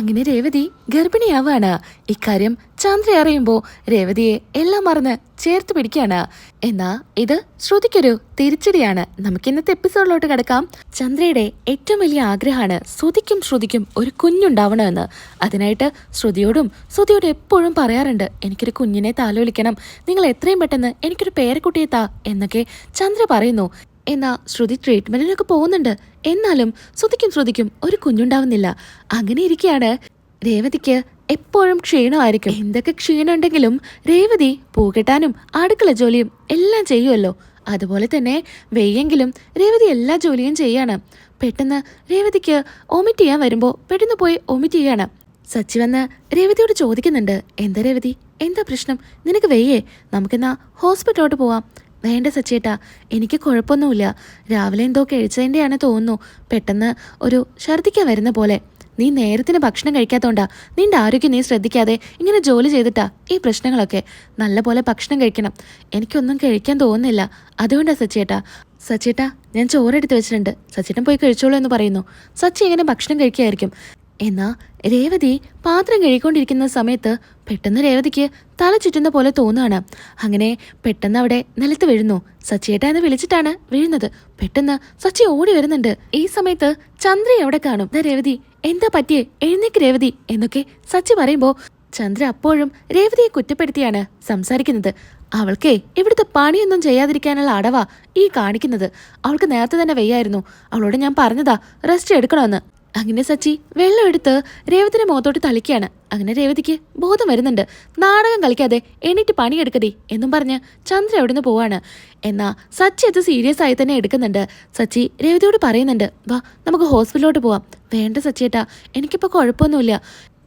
അങ്ങനെ രേവതി ഗർഭിണിയാവാണ്. ഇക്കാര്യം ചന്ദ്ര അറിയുമ്പോ രേവതിയെ എല്ലാം മറന്ന് ചേർത്ത് പിടിക്കാണ് എന്നാ ഇത് ശ്രുതിക്കൊരു തിരിച്ചടിയാണ്. നമുക്ക് ഇന്നത്തെ എപ്പിസോഡിലോട്ട് കിടക്കാം. ചന്ദ്രയുടെ ഏറ്റവും വലിയ ആഗ്രഹമാണ് ശ്രുതിക്കും ശ്രുതിക്കും ഒരു കുഞ്ഞുണ്ടാവണമെന്ന്. അതിനായിട്ട് ശ്രുതിയോടും ശ്രുതിയോട് എപ്പോഴും പറയാറുണ്ട് എനിക്കൊരു കുഞ്ഞിനെ താലോലിക്കണം. നിങ്ങൾ എത്രയും പെട്ടെന്ന് എനിക്കൊരു പേരക്കുട്ടിയെ താ എന്നൊക്കെ ചന്ദ്ര പറയുന്നു. എന്നാ ശ്രുതി ട്രീറ്റ്മെന്റിനൊക്കെ പോകുന്നുണ്ട്. എന്നാലും ശ്രുതിക്കും ശ്രുതിക്കും ഒരു കുഞ്ഞുണ്ടാവുന്നില്ല. അങ്ങനെ ഇരിക്കുകയാണ് രേവതിക്ക് എപ്പോഴും ക്ഷീണമായിരിക്കും. എന്തൊക്കെ ക്ഷീണമുണ്ടെങ്കിലും രേവതി പൂകെട്ടാനും അടുക്കള ജോലിയും എല്ലാം ചെയ്യുമല്ലോ അതുപോലെ തന്നെ വെയ്യെങ്കിലും രേവതി എല്ലാ ജോലിയും ചെയ്യാണ്. പെട്ടെന്ന് രേവതിക്ക് ഒമിറ്റ് ചെയ്യാൻ വരുമ്പോൾ പെട്ടെന്ന് പോയി ഒമിറ്റ് ചെയ്യാണ് സച്ചി വന്ന് രേവതിയോട് ചോദിക്കുന്നുണ്ട് എന്താ രേവതി? എന്താ പ്രശ്നം? നിനക്ക് വെയ്യേ? നമുക്കെന്നാ ഹോസ്പിറ്റലോട്ട് പോവാം. വേണ്ട സച്ചേട്ടാ എനിക്ക് കുഴപ്പമൊന്നുമില്ല. രാവിലെ എന്തോ കഴിച്ചതിന്റെയാണ് തോന്നുന്നു. പെട്ടെന്ന് ഒരു ഛർദിക്കാൻ വരുന്ന പോലെ. നീ നേരത്തിന് ഭക്ഷണം കഴിക്കാത്തോണ്ടാ. നിന്റെ ആരോഗ്യം നീ ശ്രദ്ധിക്കാതെ ഇങ്ങനെ ജോലി ചെയ്തിട്ടാ ഈ പ്രശ്നങ്ങളൊക്കെ. നല്ലപോലെ ഭക്ഷണം കഴിക്കണം. എനിക്കൊന്നും കഴിക്കാൻ തോന്നുന്നില്ല. അതുകൊണ്ടാ സച്ചേട്ടാ. സച്ചേട്ടാ ഞാൻ ചോറെടുത്ത് വെച്ചിട്ടുണ്ട്. സച്ചേട്ടൻ പോയി കഴിച്ചോളൂ എന്ന് പറയുന്നു. സച്ചി എങ്ങനെ ഭക്ഷണം കഴിക്കുകയായിരിക്കും എന്നാ രേവതി പാത്രം കഴുകിക്കൊണ്ടിരിക്കുന്ന സമയത്ത് പെട്ടെന്ന് രേവതിക്ക് തല ചുറ്റുന്ന പോലെ തോന്നുകയാണ് അങ്ങനെ പെട്ടെന്ന് അവിടെ നിലത്ത് വീഴുന്നു. സച്ചിയേട്ട എന്ന് വിളിച്ചിട്ടാണ് വീഴുന്നത്. പെട്ടെന്ന് സച്ചി ഓടി വരുന്നുണ്ട്. ഈ സമയത്ത് ചന്ദ്ര അവിടെ കാണും. രേവതി എന്താ പറ്റിയേ? എഴുന്നേക്ക് രേവതി എന്നൊക്കെ സച്ചി പറയുമ്പോ ചന്ദ്ര അപ്പോഴും രേവതിയെ കുറ്റപ്പെടുത്തിയാണ് സംസാരിക്കുന്നത്. അവൾക്കേ ഇവിടുത്തെ പണിയൊന്നും ചെയ്യാതിരിക്കാനുള്ള അടവാ ഈ കാണിക്കുന്നത്. അവൾക്ക് നേരത്തെ തന്നെ വെയ്യായിരുന്നു. അവളോട് ഞാൻ പറഞ്ഞതാ റെസ്റ്റ് എടുക്കണമെന്ന് അങ്ങനെ സച്ചി വെള്ളം എടുത്ത് രേവതിന്റെ മുഖത്തോട്ട് തളിക്കുകയാണ്. അങ്ങനെ രേവതിക്ക് ബോധം വരുന്നുണ്ട്. നാടകം കളിക്കാതെ എണീറ്റ് പണിയെടുക്കതേ എന്നും പറഞ്ഞ് ചന്ദ്ര അവിടുന്ന് പോവാണ്. എന്നാ സച്ചി അത് സീരിയസ് ആയി തന്നെ എടുക്കുന്നുണ്ട്. സച്ചി രേവതിയോട് പറയുന്നുണ്ട് വാ നമുക്ക് ഹോസ്പിറ്റലിലോട്ട് പോവാം. വേണ്ട സച്ചിയേട്ടാ എനിക്കിപ്പോൾ കുഴപ്പമൊന്നുമില്ല.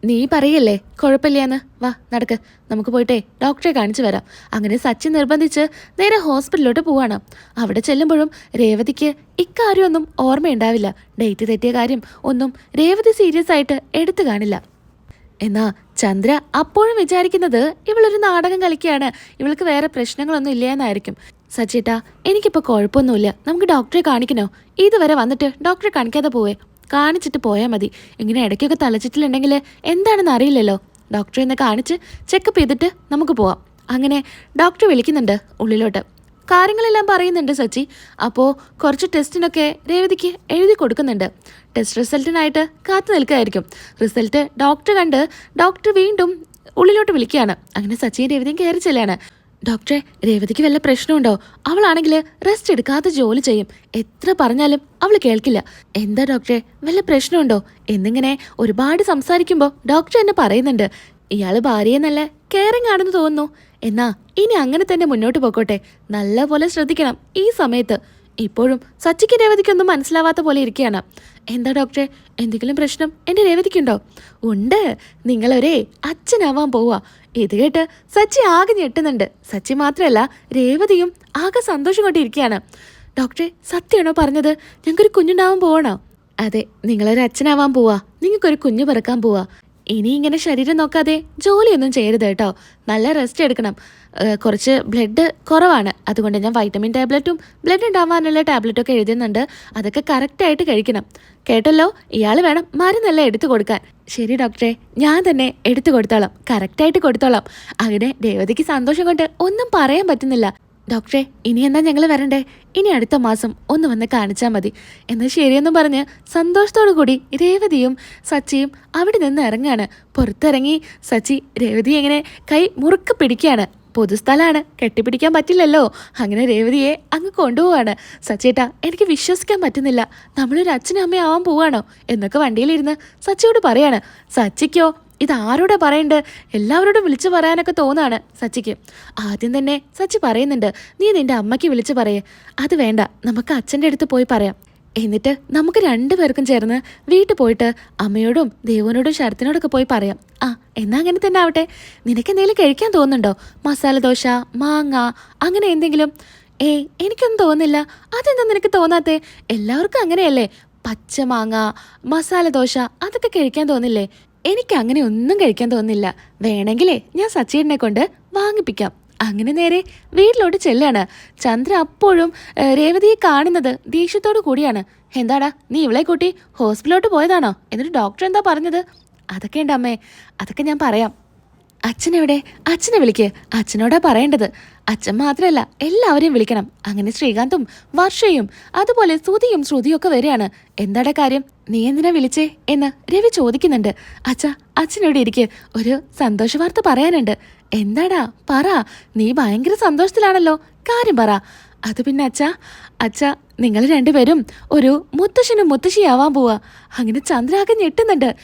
നീ പറയല്ലേ? കുഴപ്പമില്ലാന്ന് വാ നടക്ക്. നമുക്ക് പോയിട്ടേ ഡോക്ടറെ കാണിച്ചു വരാം. അങ്ങനെ സച്ചിൻ നിർബന്ധിച്ച് നേരെ ഹോസ്പിറ്റലിലോട്ട് പോവാണ്. അവിടെ ചെല്ലുമ്പോഴും രേവതിക്ക് ഇക്കാര്യമൊന്നും ഓർമ്മയുണ്ടാവില്ല. ഡേറ്റ് തെറ്റിയ കാര്യം ഒന്നും രേവതി സീരിയസ് ആയിട്ട് എടുത്തു കാണില്ല. എന്നാ ചന്ദ്ര അപ്പോഴും വിചാരിക്കുന്നത് ഇവളൊരു നാടകം കളിക്കുകയാണ്. ഇവൾക്ക് വേറെ പ്രശ്നങ്ങളൊന്നും ഇല്ല എന്നായിരിക്കും സച്ചേട്ടാ എനിക്കിപ്പോൾ കുഴപ്പമൊന്നുമില്ല. നമുക്ക് ഡോക്ടറെ കാണിക്കണോ? ഇതുവരെ വന്നിട്ട് ഡോക്ടറെ കാണിക്കാതെ പോവേ. കാണിച്ചിട്ട് പോയാൽ മതി. ഇങ്ങനെ ഇടയ്ക്കൊക്കെ തലച്ചിട്ടിലുണ്ടെങ്കിൽ എന്താണെന്ന് അറിയില്ലല്ലോ. ഡോക്ടറെ ഒന്ന് കാണിച്ച് ചെക്കപ്പ് ചെയ്തിട്ട് നമുക്ക് പോവാം. അങ്ങനെ ഡോക്ടർ വിളിക്കുന്നുണ്ട് ഉള്ളിലോട്ട്. കാര്യങ്ങളെല്ലാം പറയുന്നുണ്ട് സച്ചി. അപ്പോൾ കുറച്ച് ടെസ്റ്റിനൊക്കെ രേവതിക്ക് എഴുതി കൊടുക്കുന്നുണ്ട്. ടെസ്റ്റ് റിസൾട്ടിനായിട്ട് കാത്തു നിൽക്കുകയായിരിക്കും റിസൾട്ട് ഡോക്ടർ കണ്ട് ഡോക്ടർ വീണ്ടും ഉള്ളിലോട്ട് വിളിക്കുകയാണ്. അങ്ങനെ സച്ചിയും രേവതിയും കയറി ചെല്ലാണ്. ഡോക്ടറെ രേവതിക്ക് വല്ല പ്രശ്നമുണ്ടോ? അവളാണെങ്കിൽ റെസ്റ്റ് എടുക്കാതെ ജോലി ചെയ്യും. എത്ര പറഞ്ഞാലും അവൾ കേൾക്കില്ല. എന്താ ഡോക്ടറെ വല്ല പ്രശ്നമുണ്ടോ? എന്നിങ്ങനെ ഒരുപാട് സംസാരിക്കുമ്പോൾ ഡോക്ടർ എന്നെ പറയുന്നുണ്ട്. ഇയാൾ ഭാര്യയെ നല്ല കെയറിങ് ആണെന്ന് തോന്നുന്നു. എന്നാ ഇനി അങ്ങനെ തന്നെ മുന്നോട്ട് പോക്കോട്ടെ. നല്ലപോലെ ശ്രദ്ധിക്കണം ഈ സമയത്ത്. ഇപ്പോഴും സച്ചിക്ക് രേവതിക്കൊന്നും മനസ്സിലാവാത്ത പോലെ ഇരിക്കുകയാണ്. എന്താ ഡോക്ടറെ എന്തെങ്കിലും പ്രശ്നം എന്റെ രേവതിക്കുണ്ടോ? ഉണ്ട്. നിങ്ങളൊരേ അച്ഛനാവാൻ പോവാ. ഇത് കേട്ട് സച്ചി ആകെ ഞെട്ടുന്നുണ്ട്. സച്ചി മാത്രമല്ല രേവതിയും ആകെ സന്തോഷം കൊണ്ടിരിക്കുകയാണ്. ഡോക്ടറെ സത്യമാണോ പറഞ്ഞത്? ഞങ്ങൾക്കൊരു കുഞ്ഞുണ്ടാവാൻ പോവണോ? അതെ നിങ്ങളൊരു അച്ഛനാവാൻ പോവാ. നിങ്ങൾക്കൊരു കുഞ്ഞു പിറക്കാൻ പോവാ. ഇനി ഇങ്ങനെ ശരീരം നോക്കാതെ ജോലിയൊന്നും ചെയ്യരുത് കേട്ടോ. നല്ല റെസ്റ്റ് എടുക്കണം. കുറച്ച് ബ്ലഡ് കുറവാണ്. അതുകൊണ്ട് ഞാൻ വൈറ്റമിൻ ടാബ്ലറ്റും ബ്ലഡ് ഉണ്ടാവാനുള്ള ടാബ്ലറ്റൊക്കെ എഴുതുന്നുണ്ട്. അതൊക്കെ കറക്റ്റായിട്ട് കഴിക്കണം. കേട്ടല്ലോ? ഇയാൾ വേണം മരുന്നെല്ലാം എടുത്തു കൊടുക്കാൻ. ശരി ഡോക്ടറെ ഞാൻ തന്നെ എടുത്തു കൊടുത്തോളാം. കറക്റ്റായിട്ട് കൊടുത്തോളാം. അങ്ങനെ രേവതിക്ക് സന്തോഷം കൊണ്ട് ഒന്നും പറയാൻ പറ്റുന്നില്ല. ഡോക്ടറെ ഇനി എന്നാ ഞങ്ങൾ വരണ്ടേ? ഇനി അടുത്ത മാസം ഒന്ന് വന്ന് കാണിച്ചാൽ മതി. എന്നാൽ ശരിയെന്നും പറഞ്ഞ് സന്തോഷത്തോടു കൂടി രേവതിയും സച്ചിയും അവിടെ നിന്ന് ഇറങ്ങാണ്. പുറത്തിറങ്ങി സച്ചി രേവതി എങ്ങനെ കൈ മുറുക്ക് പിടിക്കുകയാണ് പൊതുസ്ഥലമാണ് കെട്ടിപ്പിടിക്കാൻ പറ്റില്ലല്ലോ. അങ്ങനെ രേവതിയെ അങ്ങ് കൊണ്ടുപോവാണ്. സച്ചേട്ടാ എനിക്ക് വിശ്വസിക്കാൻ പറ്റുന്നില്ല. നമ്മളൊരു അച്ഛനും അമ്മയും ആവാൻ പോവാണോ? എന്നൊക്കെ വണ്ടിയിലിരുന്ന് സച്ചിയോട് പറയാണ്. സച്ചിക്കോ ഇത് ആരോടാ പറയണ്ട്? എല്ലാവരോടും വിളിച്ചു പറയാനൊക്കെ തോന്നാണ് സച്ചിക്ക്. ആദ്യം തന്നെ സച്ചി പറയുന്നുണ്ട് നീ നിന്റെ അമ്മയ്ക്ക് വിളിച്ചു പറയേ. അത് വേണ്ട നമുക്ക് അച്ഛന്റെ അടുത്ത് പോയി പറയാം. എന്നിട്ട് നമുക്ക് രണ്ടുപേർക്കും ചേർന്ന് വീട്ടിൽ പോയിട്ട് അമ്മയോടും ദേവനോടും ശരത്തിനോടൊക്കെ പോയി പറയാം. ആ എന്നാ അങ്ങനെ തന്നെ ആവട്ടെ. നിനക്ക് എന്തെങ്കിലും കഴിക്കാൻ തോന്നുന്നുണ്ടോ? മസാല ദോശ മാങ്ങ അങ്ങനെ എന്തെങ്കിലും? ഏയ് എനിക്കൊന്നും തോന്നുന്നില്ല. അതെന്താ നിനക്ക് തോന്നാത്തേ? എല്ലാവർക്കും അങ്ങനെയല്ലേ? പച്ചമാങ്ങ മസാല ദോശ അതൊക്കെ കഴിക്കാൻ തോന്നില്ലേ? എനിക്ക് അങ്ങനെ ഒന്നും കഴിക്കാൻ തോന്നുന്നില്ല. വേണമെങ്കിലേ ഞാൻ സച്ചിനെ കൊണ്ട് വാങ്ങിപ്പിക്കാം. അങ്ങനെ നേരെ വീട്ടിലോട്ട് ചെല്ലാണ്. ചന്ദ്ര അപ്പോഴും രേവതിയെ കാണുന്നത് ദേഷ്യത്തോടു കൂടിയാണ്. എന്താടാ നീ ഇവളെ കൂട്ടി ഹോസ്പിറ്റലോട്ട് പോയതാണോ? എന്നിട്ട് ഡോക്ടർ എന്താ പറഞ്ഞത്? അതൊക്കെ ഉണ്ട് അമ്മേ അതൊക്കെ ഞാൻ പറയാം. അച്ഛനെവിടെ? അച്ഛനെ വിളിക്ക്. അച്ഛനോടാ പറയേണ്ടത്. അച്ഛൻ മാത്രമല്ല എല്ലാവരെയും വിളിക്കണം. അങ്ങനെ ശ്രീകാന്തും വർഷയും അതുപോലെ ശ്രുതിയും ശ്രുതിയും ഒക്കെ വരികയാണ്. എന്താടാ കാര്യം? നീ എന്തിനാ വിളിച്ചേ എന്ന് രവി ചോദിക്കുന്നുണ്ട്. അച്ഛ അച്ഛനോട് ഇരിക്ക്. ഒരു സന്തോഷ വാർത്ത പറയാനുണ്ട്. എന്താടാ? പറ. നീ ഭയങ്കര സന്തോഷത്തിലാണല്ലോ. കാര്യം പറ. അത് പിന്നെ അച്ഛ അച്ഛ നിങ്ങൾ രണ്ടുപേരും ഒരു മുത്തശ്ശനും മുത്തശ്ശിയാവാൻ പോവാ. അങ്ങനെ ചന്ദ്രാകെ ഞെട്ടുന്നുണ്ട്.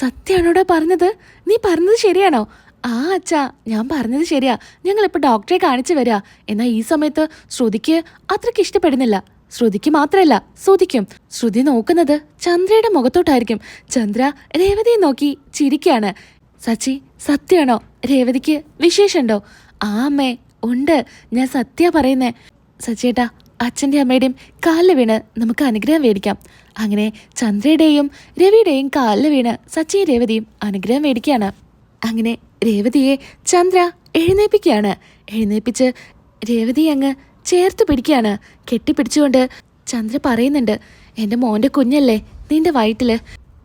സത്യാണോടാ പറഞ്ഞത്? നീ പറഞ്ഞത് ശരിയാണോ? ആ അച്ഛാ ഞാൻ പറഞ്ഞത് ശരിയാ. ഞങ്ങൾ ഞങ്ങളിപ്പോൾ ഡോക്ടറെ കാണിച്ചു വരാ. എന്നാൽ ഈ സമയത്ത് ശ്രുതിക്ക് അത്രയ്ക്ക് ഇഷ്ടപ്പെടുന്നില്ല. ശ്രുതിക്ക് മാത്രമല്ല ശ്രുതിക്കും. ശ്രുതി നോക്കുന്നത് ചന്ദ്രയുടെ മുഖത്തോട്ടായിരിക്കും. ചന്ദ്ര രേവതിയെ നോക്കി ചിരിക്കാണ്. സച്ചി സത്യാണോ രേവതിക്ക് വിശേഷമുണ്ടോ? ആ അമ്മേ ഉണ്ട്. ഞാൻ സത്യ പറയുന്നേ. സച്ചേട്ടാ അച്ഛന്റെ അമ്മയുടെയും കാലിൽ വീണ് നമുക്ക് അനുഗ്രഹം മേടിക്കാം. അങ്ങനെ ചന്ദ്രയുടെയും രവിയുടെയും കാലിൽ വീണ് സച്ചിയും രേവതിയും അനുഗ്രഹം മേടിക്കുകയാണ്. അങ്ങനെ രേവതിയെ ചന്ദ്ര എഴുന്നേപ്പിക്കുകയാണ്. എഴുന്നേപ്പിച്ച് രേവതി അങ്ങ് ചേർത്ത് പിടിക്കുകയാണ്. കെട്ടിപ്പിടിച്ചുകൊണ്ട് ചന്ദ്ര പറയുന്നുണ്ട് എന്റെ മോന്റെ കുഞ്ഞല്ലേ നിന്റെ വയറ്റിൽ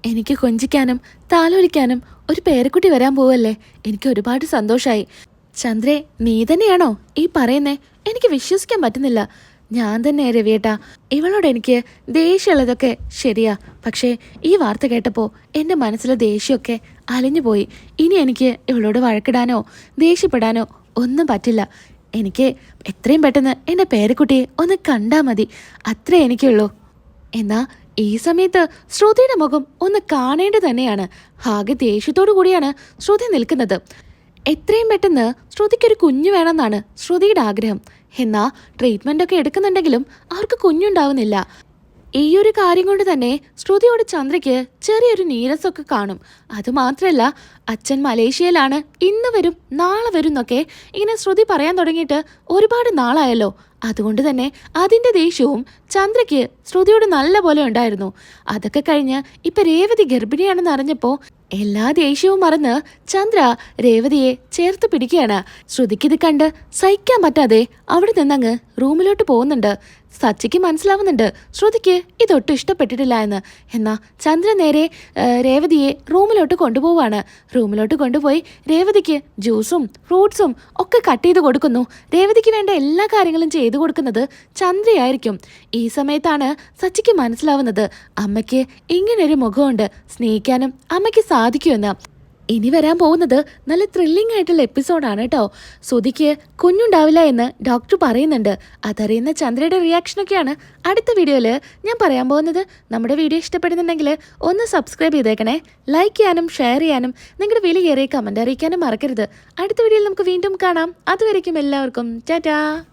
എനിക്ക് കൊഞ്ചിക്കാനും താലോലിക്കാനും ഒരു പേരക്കുട്ടി വരാൻ പോവല്ലേ. എനിക്ക് ഒരുപാട് സന്തോഷമായി ചന്ദ്രേ നീ തന്നെയാണോ ഈ പറയുന്നേ? എനിക്ക് വിശ്വസിക്കാൻ പറ്റുന്നില്ല. ഞാൻ തന്നെ രവിയേട്ടാ. ഇവളോട് എനിക്ക് ദേഷ്യമുള്ളതൊക്കെ ശരിയാ. പക്ഷേ ഈ വാർത്ത കേട്ടപ്പോൾ എന്റെ മനസ്സിലെ ദേഷ്യമൊക്കെ അലിഞ്ഞുപോയി. ഇനി എനിക്ക് ഇവളോട് വഴക്കിടാനോ ദേഷ്യപ്പെടാനോ ഒന്നും പറ്റില്ല. എനിക്ക് എത്രയും പെട്ടെന്ന് എന്റെ പേരക്കുട്ടിയെ ഒന്ന് കണ്ടാൽ മതി. അത്രേ എനിക്കുള്ളൂ. എന്നാ ഈ സമയത്ത് ശ്രുതിയുടെ മുഖം ഒന്ന് കാണേണ്ടത് തന്നെയാണ്. ആകെ ദേഷ്യത്തോടു കൂടിയാണ് ശ്രുതി നിൽക്കുന്നത്. എത്രയും പെട്ടെന്ന് ശ്രുതിക്കൊരു കുഞ്ഞു വേണമെന്നാണ് ശ്രുതിയുടെ ആഗ്രഹം. എന്നാ ട്രീറ്റ്മെന്റ് ഒക്കെ എടുക്കുന്നുണ്ടെങ്കിലും അവർക്ക് കുഞ്ഞുണ്ടാവുന്നില്ല. ഈ ഒരു കാര്യം കൊണ്ട് തന്നെ ശ്രുതിയോട് ചന്ദ്രയ്ക്ക് ചെറിയൊരു നീരസൊക്കെ കാണും. അതുമാത്രമല്ല അച്ഛൻ മലേഷ്യയിലാണ് ഇന്ന് വരും നാളെ വരും എന്നൊക്കെ ഇങ്ങനെ ശ്രുതി പറയാൻ തുടങ്ങിയിട്ട് ഒരുപാട് നാളായല്ലോ. അതുകൊണ്ട് തന്നെ അതിന്റെ ദേഷ്യവും ചന്ദ്രയ്ക്ക് ശ്രുതിയോട് നല്ല പോലെ ഉണ്ടായിരുന്നു. അതൊക്കെ കഴിഞ്ഞ് ഇപ്പൊ രേവതി ഗർഭിണിയാണെന്ന് അറിഞ്ഞപ്പോ എല്ലാ ദേഷ്യവും മറന്ന് ചന്ദ്ര രേവതിയെ ചേർത്ത് പിടിക്കുകയാണ്. ശ്രുതിക്കിത് കണ്ട് സഹിക്കാൻ പറ്റാതെ അവിടെ നിന്നങ്ങ് റൂമിലോട്ട് പോകുന്നുണ്ട്. സച്ചിക്ക് മനസ്സിലാവുന്നുണ്ട് ശ്രുതിക്ക് ഇതൊട്ടും ഇഷ്ടപ്പെട്ടിട്ടില്ല എന്ന്. എന്നാ ചന്ദ്ര നേരെ രേവതിയെ റൂമിലോട്ട് കൊണ്ടുപോവാണ്. റൂമിലോട്ട് കൊണ്ടുപോയി രേവതിക്ക് ജ്യൂസും ഫ്രൂട്ട്സും ഒക്കെ കട്ട് ചെയ്ത് കൊടുക്കുന്നു. രേവതിക്ക് വേണ്ട എല്ലാ കാര്യങ്ങളും ചെയ്തു കൊടുക്കുന്നത് ചന്ദ്രയായിരിക്കും. ഈ സമയത്താണ് സച്ചിക്ക് മനസ്സിലാവുന്നത് അമ്മയ്ക്ക് ഇങ്ങനൊരു മുഖമുണ്ട്. സ്നേഹിക്കാനും അമ്മയ്ക്ക് സാധിക്കുമെന്ന്. ഇനി വരാൻ പോകുന്നത് നല്ല ത്രില്ലിംഗ് ആയിട്ടുള്ള എപ്പിസോഡാണ് കേട്ടോ സുധിക്ക് കുഞ്ഞുണ്ടാവില്ല എന്ന് ഡോക്ടർ പറയുന്നുണ്ട്. അതറിയുന്ന ചന്ദ്രയുടെ റിയാക്ഷനൊക്കെയാണ് അടുത്ത വീഡിയോയിൽ ഞാൻ പറയാൻ പോകുന്നത്. നമ്മുടെ വീഡിയോ ഇഷ്ടപ്പെടുന്നുണ്ടെങ്കിൽ ഒന്ന് സബ്സ്ക്രൈബ് ചെയ്തേക്കണേ. ലൈക്ക് ചെയ്യാനും ഷെയർ ചെയ്യാനും നിങ്ങളുടെ വിലയേറിയ കമന്റ് അറിയിക്കാനും മറക്കരുത്. അടുത്ത വീഡിയോയിൽ നമുക്ക് വീണ്ടും കാണാം. അതുവരേക്കും എല്ലാവർക്കും. ടാറ്റാ.